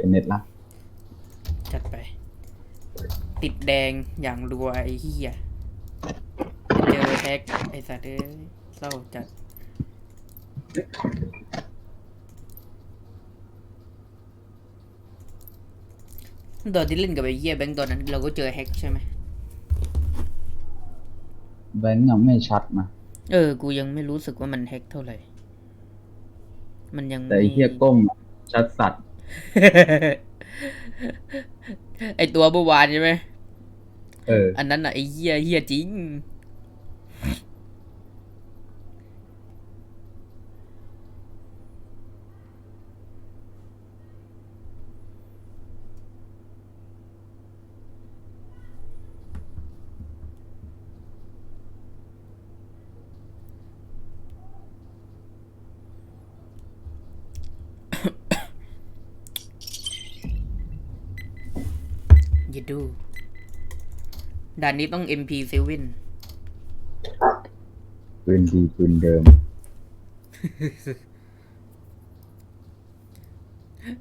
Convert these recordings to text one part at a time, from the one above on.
เป็นเน็ตละจัดไป ติดแดงอย่างรัวไอ้เหี้ยเจอแฮกไอ้สัตว์เอ้ยเศร้าจัด ตอนที่เล่นกับไอ้เหี้ยแบงค์ตอนนั้น เราก็เจอแฮกใช่ไหม แบงค์ยังไม่ชัดนะเออ กูยังไม่รู้สึกว่ามันแฮกเท่าไหร่ มันยังแต่ไอ้เฮียก้มอะชัดสัตว์ ไอตัวเมื่อวานใช่ไหมเออ อันนั้นอะไอ้เหี้ยเหี้ยจริง อย่าดู ด่านนี้ต้อง MP7 ปืนดีปืนเดิม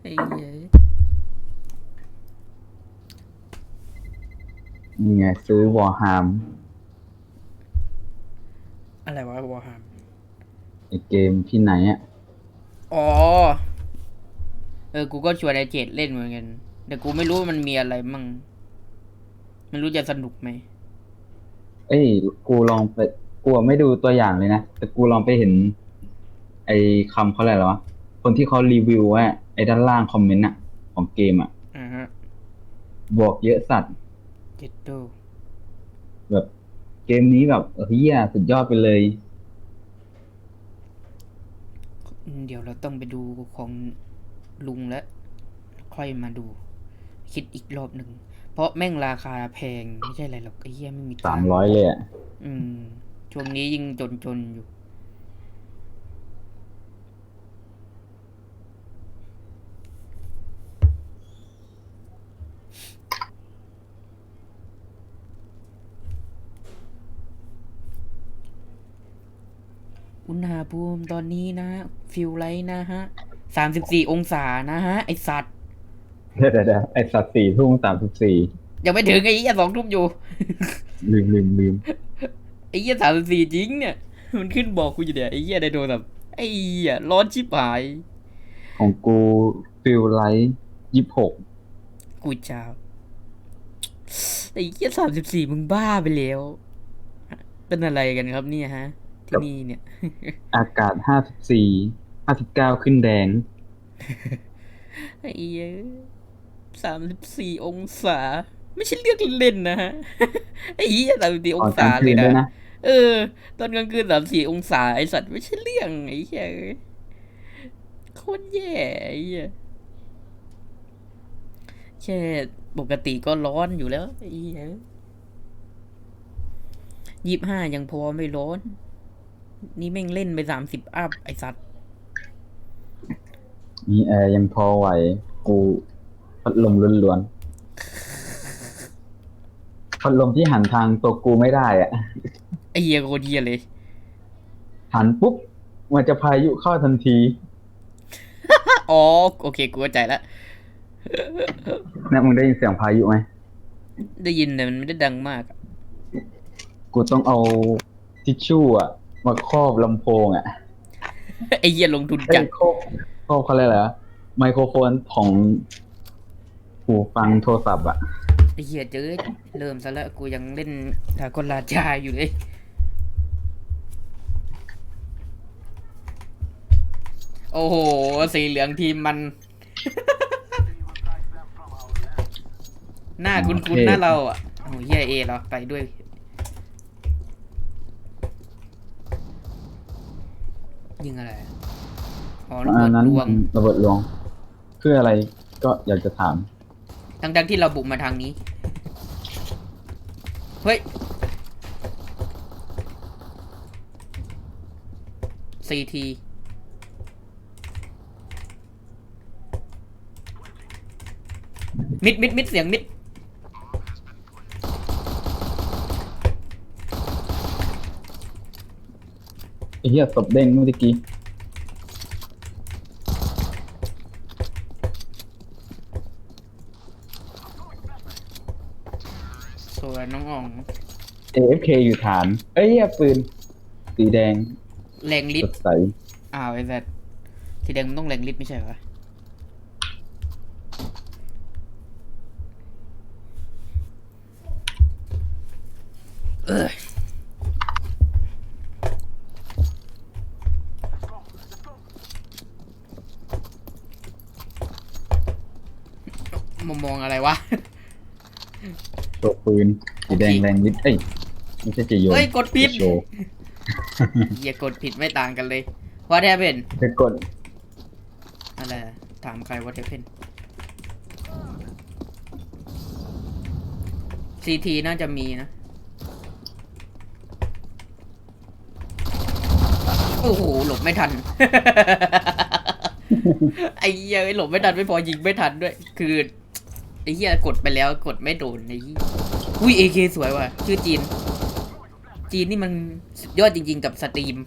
ไอ้เหี้ยนี่ไงซื้อวอร์ฮามอะไรวะวอร์ฮามไอเกมที่ไหนอะ อ๋อ เออ กูก็ชวนไอเจดเล่นเหมือนกัน แต่กูไม่รู้ว่ามันมีอะไรมั่ง ไม่รู้จะสนุกไหมเอ้ยกูลองไปกูอะไม่ดูตัวอย่างเลยนะแต่กูลองไปเห็น ไอคำเขาอะไรหรอวะคนที่เขารีวิวว่าไอด้านล่างคอมเมนต์อะของเกมอะอ่าฮะบวกเยอะสัตว์เจ็ดโตแบบเกมนี้แบบเฮียสุดยอดไปเลย เดี๋ยวเราต้องไปดูของลุงแล้วค่อยมาดู คิดอีกรอบหนึ่งเพ ราะแม่งราคาแพงไม่ใช่อะไรหรอกไอ้เหี้ยไม่มีตัสางมค์ร้อยเลยอะอืม ช่วงนี้ยิ่งจนจนๆอยู่ อุณหภูมิตอนนี้นะ ฟิลไลท์นะฮะสามสิบสี่องศานะฮะ ไอสัตว์ เดี๋ยวเดี๋ยวเดี๋ยวไอสัตว์สี่ทุ่มสามสิบสี่ยังไม่ถึงไอ้เหี้ยสองทุ่มอยู่ ลืมลืมลืมไอ้เหี้ยสามสิบสี่จริงเนี่ย มันขึ้นบอกกูอยู่เดี๋ยวไอ้เหี้ยในโทรศัพท์ไอ้เหี้ยร้อนชิบหาย ของกูฟิลไลท์ยี่หกกูเจ้าไอ้เหี้ยสามสิบสี่มึงบ้าไปแล้ว เป็นอะไรกันครับเนี่ยฮะ ที่นี่เนี่ย อากาศห้าสิบสี่ห้าสิบเก้าขึ้นแดงไอ้เหี้ย สามสิบสี่องศา ไม่ใช่เรื่องเล่นๆนะฮะไอ้เหี้ยสามสิบสี่อตองนกลาศางเลคืยนด้วยนะนะเออ ตอนกลางคืนสามสี่องศาไอสัตว์ไม่ใช่เรื่องไอ้เหี้ยเอ้ยโคตรแย่ไอ้เหี้ยแค่ปกติก็ร้อนอยู่แล้วไอ้เหี้ยยี่ห้ายังพอไม่ร้อน นี่แม่งเล่นไปสามสิบอัพไอสัตว์มีแอร์ยังพอไหว กู พัดลมล้วนๆพัดลมที่หันทางตัวกูไม่ได้อะไอเหี้ยโคตรเหี้ยเลย หันปุ๊บมันจะพายุเข้าทันทีอ๋อโอเคกูเข้าใจแล้วนะมึงได้ยินเสียงพายุไหมได้ยินแต่มันไม่ได้ดังมากอะกูต้องเอาทิชชู่อะมาครอบลำโพงอะไอเหี้ยลงทุนเอ้จัยดครอบครอบเขาเรียกอะไรวะไมโครโฟนของ หูฟังโทรศัพท์อะไอเหี้ยเจอเริ่มซะแล้วกูยังเล่นถากลราชาอยู่เลย โอ้โห สีเหลืองทีมมัน หน้าคุ้นๆหน้าเราอะโอ้โหเฮียเอเหรอไปด้วยยิงอะไรอะอ๋อระอัเบินดนั้นรวงระเบิดลวงเพื่ออะไรก็อยากจะถาม ทั้งๆที่เราบุกมาทางนี้ เฮ้ยซีทีมิดมิดมิดเสียงมิดไอ้เหี้ยศพเด้งเมื่อกี้ วยน้องอ่อง AFK อยู่ฐาน เอ้ยเหี้ยปืน สีแดงแรงลิสตดใส อ้าวไอ้แซดสีแดงมันต้องแรงลิตไม่ใช่เหรอเออมามองอะไรวะ ตัวปืนสีแดงแรงนิดเอ้ยไม่ใช่จะโยนเฮ้ยกดผิดจะโชว์อย่ากดผิดไม่ต่างกันเลยว่าแทเป็นจะกดอะไรอะถามใครว่าแทเป็นซีทีน่าจะมีนะ โอ้โห หลบไม่ทัน ไอ้เหี้ยหลบไม่ทันไม่พอยิงไม่ทันด้วย คือไอ้เหี้ยกดไปแล้วกดไม่โดนไอ้เหี้ยอุ้ยเอเคสวยว่ะ ชื่อจีน จีนนี่มันสุดยอดจริง ๆ กับสตรีม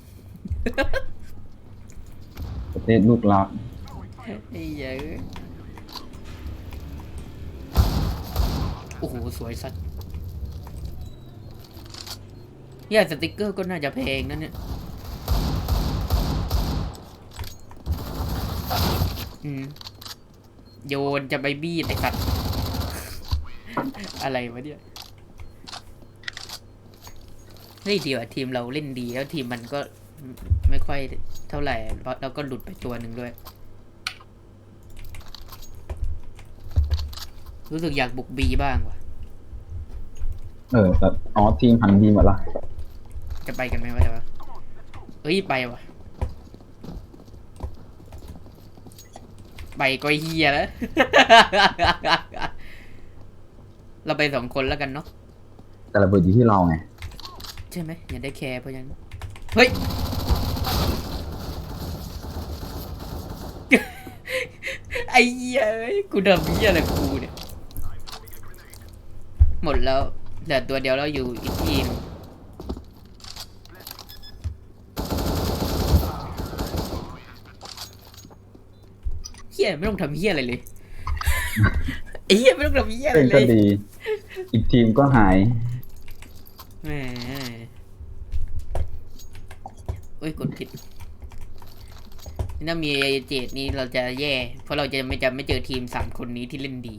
ประเทศลูกรักไอ้เหี้ยโอ้โห สวยสัสเนี่ยสติกเกอร์ก็น่าจะแพงนั่นเนี่ยอืมโยนจะไปบี้ไอ้สัตว์ อะไรวะเนี่ยเฮ้ยดีว่ะทีมเราเล่นดีแล้วทีมมันก็ไม่ค่อยเท่าไหร่เพราะเราก็หลุดไปตัวหนึ่งด้วย รู้สึกอยากบุกบีบ้างว่ะ เออแต่อ๋อทีมหันดีหมดละจะไปกันไหมวะแต่ว่าเอ้ยไปว่ะ ไปก็เฮียแล้ว เราไปสองคนแล้วกันเนาะแต่ระเบิดอยู่ที่เราไงใช่ไหมอย่าได้แคร์เพราะยังเฮ้ย ไอ้เหี้ยเอ้ยกูทำเหี้ยอะไรกูเนี่ยหมดแล้วเหลือตัวเดียวแล้วอยู่อีกทีมงเหี้ยไม่ต้องทำเหี้ยอะไรเลยไอ้ เหี้ยไม่ต้องทำเหี้ยอะไรเป็นเลก็ยดี อีกทีมก็หาย แหมโอ้ยกดผิดถ้ามีเจดนี้เราจะแย่ เพราะเราจะไม่จะไม่เจอทีมสามคนนี้ที่เล่นดี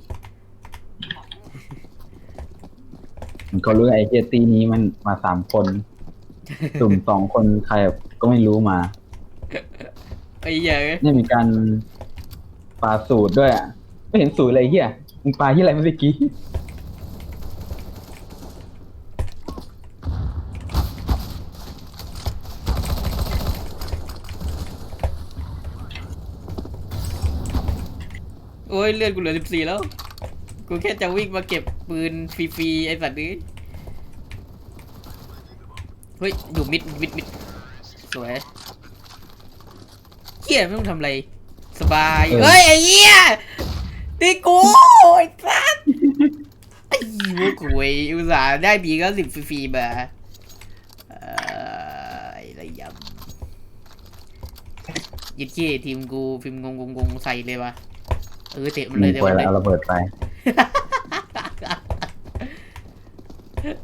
เขารู้ไอ้เจตีนี้มันมาสามคน สุ่มสองคนใครก็ไม่รู้มา ไอ้เหี้ยเนี่ยมีการปาสูตรด้วยอะไม่เห็นสูตรอะไรเฮีย มึงปาที่อะไรเมื่อกี้ โอ้ยเลือดกูเหลือสิบสี่แล้ว กูแค่จะวิ่งมาเก็บปืนฟรีๆไอ้สัตว์นี้เฮ้ย อยู่มิดมิดมิดสวยเฮียไม่ต้องทำอะไร สบายเออเฮ้ย ไอ้เหี้ย ตีกูไอ้สัสไอ้โว้กุยอุตส่าห์ได้ดีก็สิบฟรีๆมาเอ่อไอ้ระยำยิดเก้ทีมกูฟิล์มงงงงงใส่เลยวะเออเตะมันมึเลยงเตะปล่อมัยนเลแล้วยเอาระเบิดไป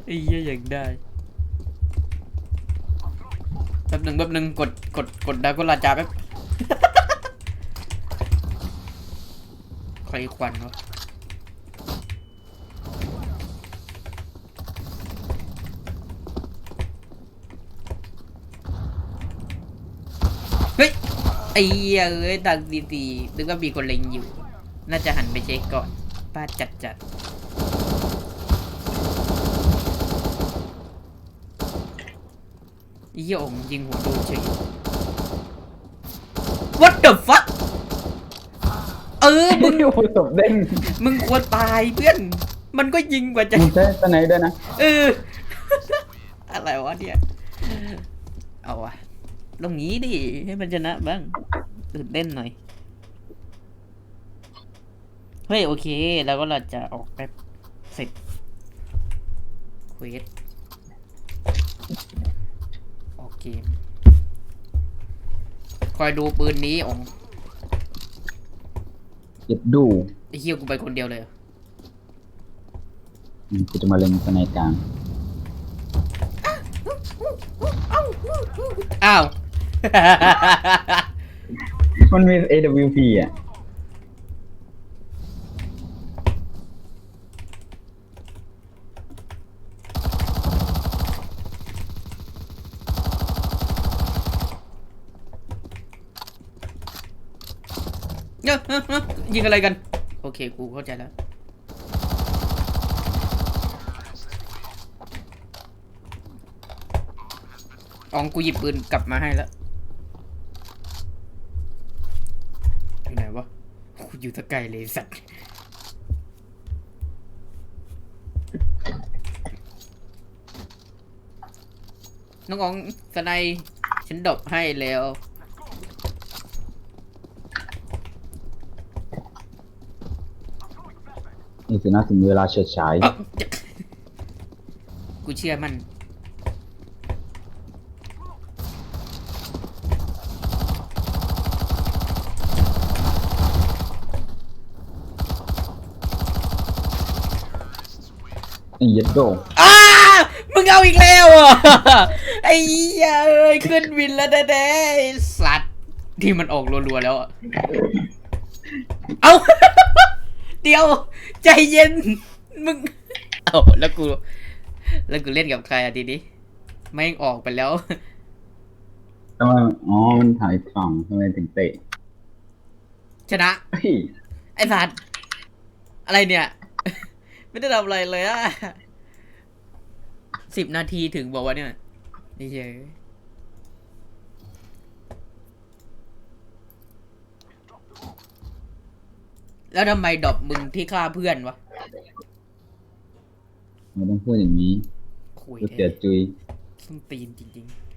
ไอ้เหี้ยอยากได้แป๊บหนึ่งแป๊บหนึ่งกดกดกดดาวก็ลาจาแป๊บ ใครควันวะเฮ้ยไอ้เหี้ยเอ้ยดังดีๆนึกว่ามีคนเล็งอยู่ น่าจะหันไปเช็คก่อนป้าจัดจัดไอ้เหี้ยองยิงหัวโดนเฉย What the fuck ออมึงโอ้โหศพเด้งมึงควรตายเพื่อน มันก็ยิงกว่าจะมึงใช้สไนด้วยนะเออ อะไรวะเนี่ย เอาวะตรงนี้ดิให้มันชนะบ้างตื่นเต้นหน่อย เฮ้ยโอเค แล้วก็เราจะออกไปเสร็จเควสออกเกม คอยดูปืนนี้อ๋อง เจ็ดดูไอ้เฮียกูไปคนเดียวเลยเหรออืมกูจะมาเล็งสไนกลางอ้าว มันมี AWP อะ เนอะยิงอะไรกัน โอเคกูเข้าใจแล้วอองกูหยิบปืนกลับมาให้แล้วอยู่ไหนวะกูอยู่ตะไกลเลยสัตว์น้องอองสไนฉันดบให้แล้ว สินะถึงเวลาเฉิดฉาย เอ้ากูเชื่อมัน ไอ้เย็ดโดอ้ามึงเอาอีกแล้วเหรอะ ไอ้เหี้ยเอ้ยขึ้นวินแล้วแน่ๆไอ้สัตว์ที่มันออกรัวๆแล้วอะเอา เดี๋ยว ใจเย็น มึง เอาแล้วกู แล้วกูเล่นกับใครอะทีนี้ไม่งออกไปแล้วทำไมอ๋อ มันถ่ายฝั่งทำไมถึงเตะชนะ เฮ้ยไอ้สัตว์อะไรเนี่ย ไม่ได้ทำอะไรเลยอะสิบนาทีถึงบอกว่าเนี่ยนี่เฉย แล้วทำไมดรอปมึงที่ฆ่าเพื่อนวะไม่ต้องพูดอย่างนี้คุยกูเสียจุย ส้นตีนจริงๆ